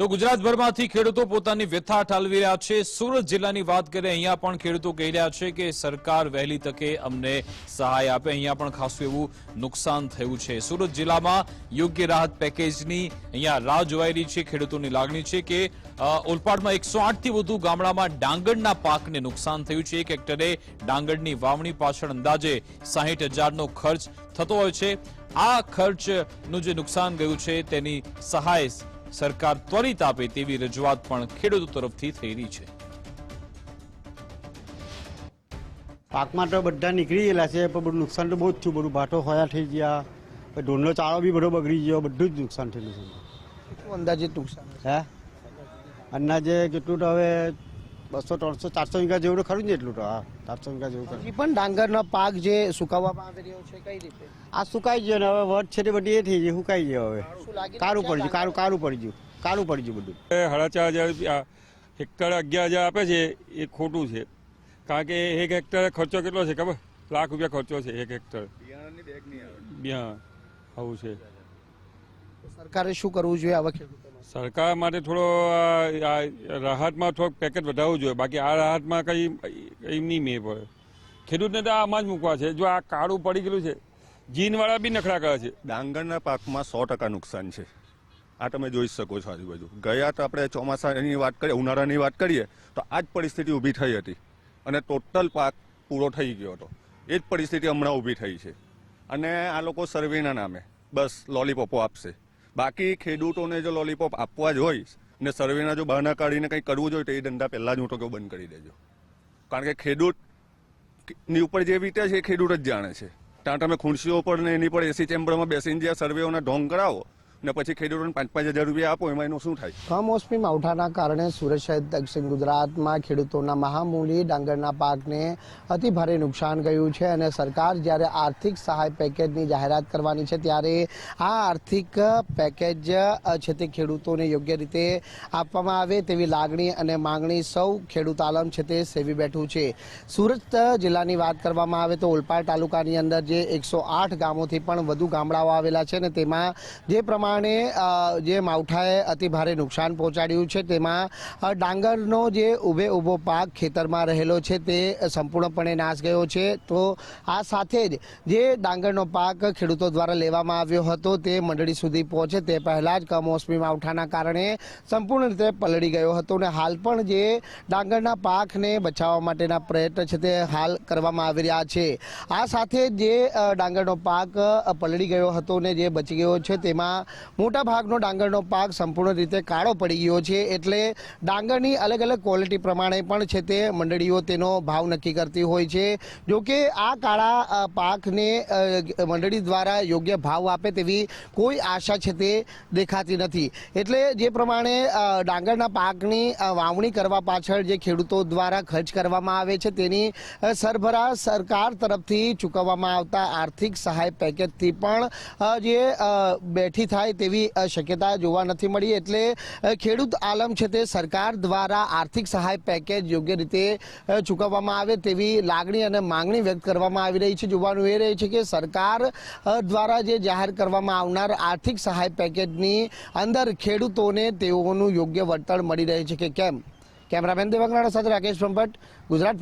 તો ગુજરાતભરમાંથી ખેડૂતો પોતાની વ્યથા ઠાલવી રહ્યા છે. સુરત જિલ્લાની વાત કરીએ, અહીંયા પણ ખેડૂતો કહી રહ્યા છે કે સરકાર વહેલી તકે અમને સહાય આપે. અહીંયા પણ ખાસું એવું નુકસાન થયું છે. સુરત જિલ્લામાં યોગ્ય રાહત પેકેજની અહીંયા રાહ રહી છે. ખેડૂતોની લાગણી છે કે ઓલપાડમાં એકસો થી વધુ ગામડામાં ડાંગરના પાકને નુકસાન થયું છે. એક હેક્ટરે ડાંગરની વાવણી પાછળ અંદાજે સાહીઠ હજારનો ખર્ચ થતો હોય છે. આ ખર્ચનું જે નુકસાન ગયું છે તેની સહાય સરકાર ત્વરિત આપે તેવી રજૂઆત પણ ખેડૂતો તરફથી થઈ રહી છે. પાકમાં તો બધા નીકળી ગયેલા છે પણ બધું નુકસાન તો બહુ જ થયું. બધું ભાટો હોયા થઈ ગયા. પછી ઢોરનો ચાળો બી બધો બગડી ગયો. બધું જ નુકસાન થયેલું છે. અંદાજે નુકસાન. હે? અંદાજે કેટલું તો હવે બસો ત્રણસો ચારસો વીઘા જેવું ખરું ને એટલું તો હા. ચારસો વીઘા જેવું ખરું. પણ ડાંગરનો પાક જે સુકાવવામાં આવી રહ્યો છે કઈ રીતે? આ સુકાઈ ગયો ને હવે વટ છે તે બધી એ થઈ ગઈ સુકાઈ ગયો હવે. કારું પડી ગયું કારું કારું પડી ગયું કારું પડી ગયું બધું. એ સાડા ચાર હજાર રૂપિયા હેક્ટર અગિયાર હજાર આપે છે એ ખોટું છે. કારણ કે એક હેક્ટર ખર્ચો કેટલો છે ખબર? લાખ રૂપિયા ખર્ચો છે એક હેક્ટર. બિયાણ આવું છે. સરકારે શું કરવું જોઈએ આવા ખેડૂતો સરકાર માટે થોડો રાહતમાં થોડોક પેકેજ વધારવું જોઈએ. બાકી આ રાહતમાં કઈ કઈ નહીં મેં પડે ખેડૂતને તો આમાં જ મૂકવા છે. જો આ કાળું પડી ગયેલું છે જીનવાળા બી નખરા કરે છે. ડાંગરના પાકમાં સો ટકા નુકસાન છે. આ તમે જોઈ શકો છો આજુબાજુ. ગયા તો આપણે ચોમાસાની વાત કરીએ ઉનાળાની વાત કરીએ તો આ જ પરિસ્થિતિ ઊભી થઈ હતી. અને ટોટલ પાક પૂરો થઈ ગયો હતો. એ જ પરિસ્થિતિ હમણાં ઊભી થઈ છે. અને આ લોકો સર્વેના નામે બસ લોલીપોપો આપશે. બાકી ખેડૂતોને જો લોલીપોપ આપવા જ હોય ને સર્વેના જો બહાના કાઢીને કંઈ કરવું જોઈએ તો એ ધંધા પહેલાં જ હું તો કહું બંધ કરી દેજો. કારણ કે ખેડૂતની ઉપર જે વીતે છે એ ખેડૂત જ જાણે છે. ત્યાં તમે ખુરશીઓ પર ને એની પર એસી ચેમ્બરમાં બેસીને જે સર્વેઓના ઢોંગ કરાવો ને પછી ખેડૂતોને પાંચ પાંચ હજાર રૂપિયા આપો, એમાં એનું શું થાય? કમોસમી માવઠાના કારણે સુરત સહિત દક્ષિણ ગુજરાતમાં ખેડૂતોના મહામૂલી ડાંગરના પાકને અતિ ભારે નુકસાન ગયું છે અને સરકાર જ્યારે આર્થિક સહાય પેકેજની જાહેરાત કરવાની છે ત્યારે આ આર્થિક પેકેજ છે તે ખેડૂતોને યોગ્ય રીતે આપવામાં આવે તેવી લાગણી અને માંગણી સૌ ખેડૂત આલમ છે તે સેવી બેઠું છે. સુરત જિલ્લાની વાત કરવામાં આવે તો ઓલપાડ તાલુકાની અંદર જે એકસો આઠ ગામોથી પણ વધુ ગામડાઓ આવેલા છે અને તેમાં જે પ્રમાણે અ, જે માવઠાએ અતિ ભારે નુકસાન પહોંચાડ્યું છે તેમાં ડાંગરનો જે ઊભે ઊભો પાક ખેતરમાં રહેલો છે તે સંપૂર્ણપણે નાશ ગયો છે. તો આ સાથે જ જે ડાંગરનો પાક ખેડૂતો દ્વારા લેવામાં આવ્યો હતો તે મંડળી સુધી પહોંચે. તે પહેલાં જ કમોસમી માવઠાના કારણે સંપૂર્ણ રીતે પલળી ગયો હતો અને હાલ પણ જે ડાંગરના પાકને બચાવવા માટેના પ્રયત્ન છે તે હાલ કરવામાં આવી રહ્યા છે. આ સાથે જે ડાંગરનો પાક પલળી ગયો હતો ને જે બચી ગયો છે તેમાં મોટા ભાગનો ડાંગરનો પાક સંપૂર્ણ રીતે કાળો પડી ગયો છે એટલે ડાંગરની અલગ અલગ ક્વોલિટી પ્રમાણે પણ છે તે મંડળીઓ તેનો ભાવ નક્કી કરતી હોય છે. જો કે આ કાળા પાકને મંડળી દ્વારા યોગ્ય ભાવ આપે તેવી કોઈ આશા છે તે દેખાતી નથી. એટલે જે પ્રમાણે ડાંગરના પાકની વાવણી કરવા પાછળ જે ખેડૂતો દ્વારા ખર્ચ કરવામાં આવે છે તેની સરભરા સરકાર તરફથી ચૂકવવામાં આવતા આર્થિક સહાય પેકેજથી પણ જે બેઠી થાય તેવી શક્યતા જોવા નથી મળી. એટલે ખેડૂત આલમ છે તે સરકાર દ્વારા આર્થિક સહાય પેકેજ યોગ્ય રીતે ચૂકવવામાં આવે તેવી લાગણી અને માંગણી વ્યક્ત કરવામાં આવી રહી છે. જોવાનું એ રહે છે કે સરકાર દ્વારા જે જાહેર કરવામાં આવનાર આર્થિક સહાય પેકેજની અંદર ખેડૂતોને તેઓનું યોગ્ય વળતર મળી રહે છે કે કેમ? કેમેરામેન દેવાંગનાણા સાથે રાકેશ બ્રહ્મભટ્ટ, ગુજરાત